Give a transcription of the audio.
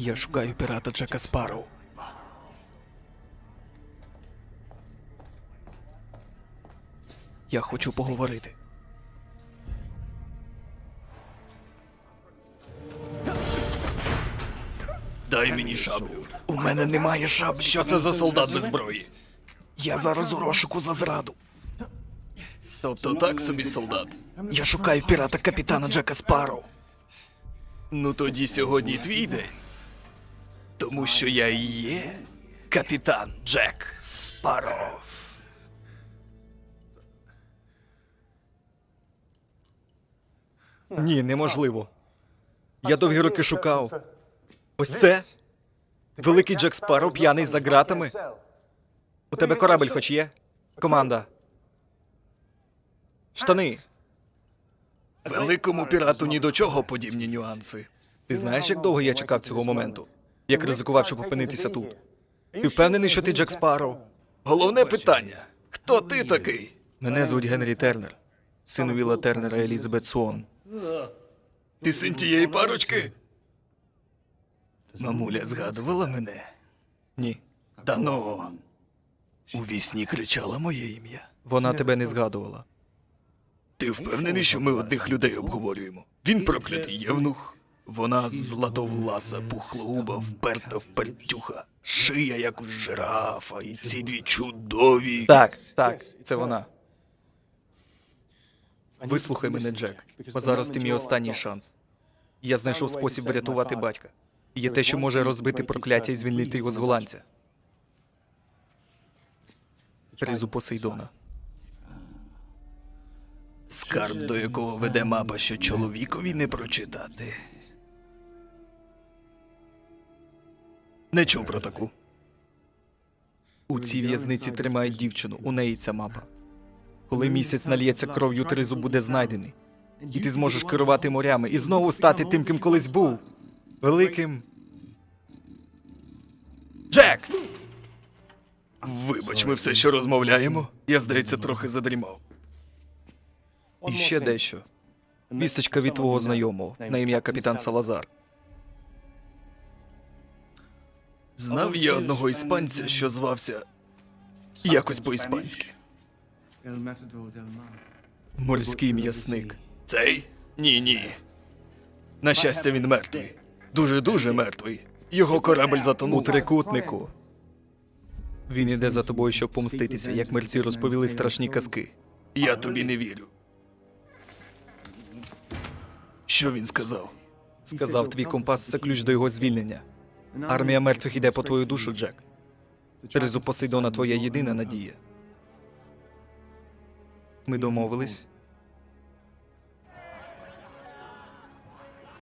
Я шукаю пірата Джека Спарроу. Я хочу поговорити. Дай мені шаблю. У мене немає шаблі. Що це за солдат без зброї? Я зараз у розшуку за зраду. Тобто так собі солдат. Я шукаю пірата капітана Джека Спарроу. Ну тоді сьогодні твій день. Тому що я і є капітан Джек Спарров. Ні, неможливо. Я довгі роки шукав. Ось це? Великий Джек Спарроу п'яний за ґратами. У тебе корабель хоч є? Команда. Штани. Великому пірату ні до чого подібні нюанси. Ти знаєш, як довго я чекав цього моменту? Як ризикував, щоб опинитися тут? Ти впевнений, що ти Джек Спарроу? Головне питання: хто ти такий? Мене звуть Генрі Тернер, син Віла Тернера Елізабет Суон. Ти син тієї парочки? Мамуля згадувала мене. Ні. Та ну. У вісні кричала моє ім'я. Вона тебе не згадувала. Ти впевнений, що ми одних людей обговорюємо? Він проклятий євнух. Вона златовласа, пухлогуба, вперта впертюха, шия, як у жирафа, і ці дві чудові. Так, так, це вона. Вислухай мене, Джек, бо зараз ти мій останній шанс. Я знайшов спосіб врятувати батька. Є те, що може розбити прокляття і звільнити його з голландця. Тризу Посейдона. Скарб, до якого веде мапа, що чоловікові не прочитати. Не чув про таку. У цій в'язниці тримають дівчину, у неї ця мапа. Коли місяць нальється кров'ю, тризу буде знайдений. І ти зможеш керувати морями і знову стати тим, ким колись був. Великим. Джек! Вибач, ми все ще розмовляємо. Я, здається, трохи задрімав. І ще дещо. Вісточка від твого знайомого на ім'я капітан Салазар. Знав я одного іспанця, що звався якось по-іспанськи. Морський м'ясник. Цей? Ні, ні. На щастя, він мертвий. Дуже-дуже мертвий. Його корабель У трикутнику. Він іде за тобою, щоб помститися, як мерці розповіли страшні казки. Я тобі не вірю. Що він сказав? Сказав, твій компас це ключ до його звільнення. Армія мертвих іде по твою душу, Джек. Терезу Посейдона твоя єдина надія. Ми домовились.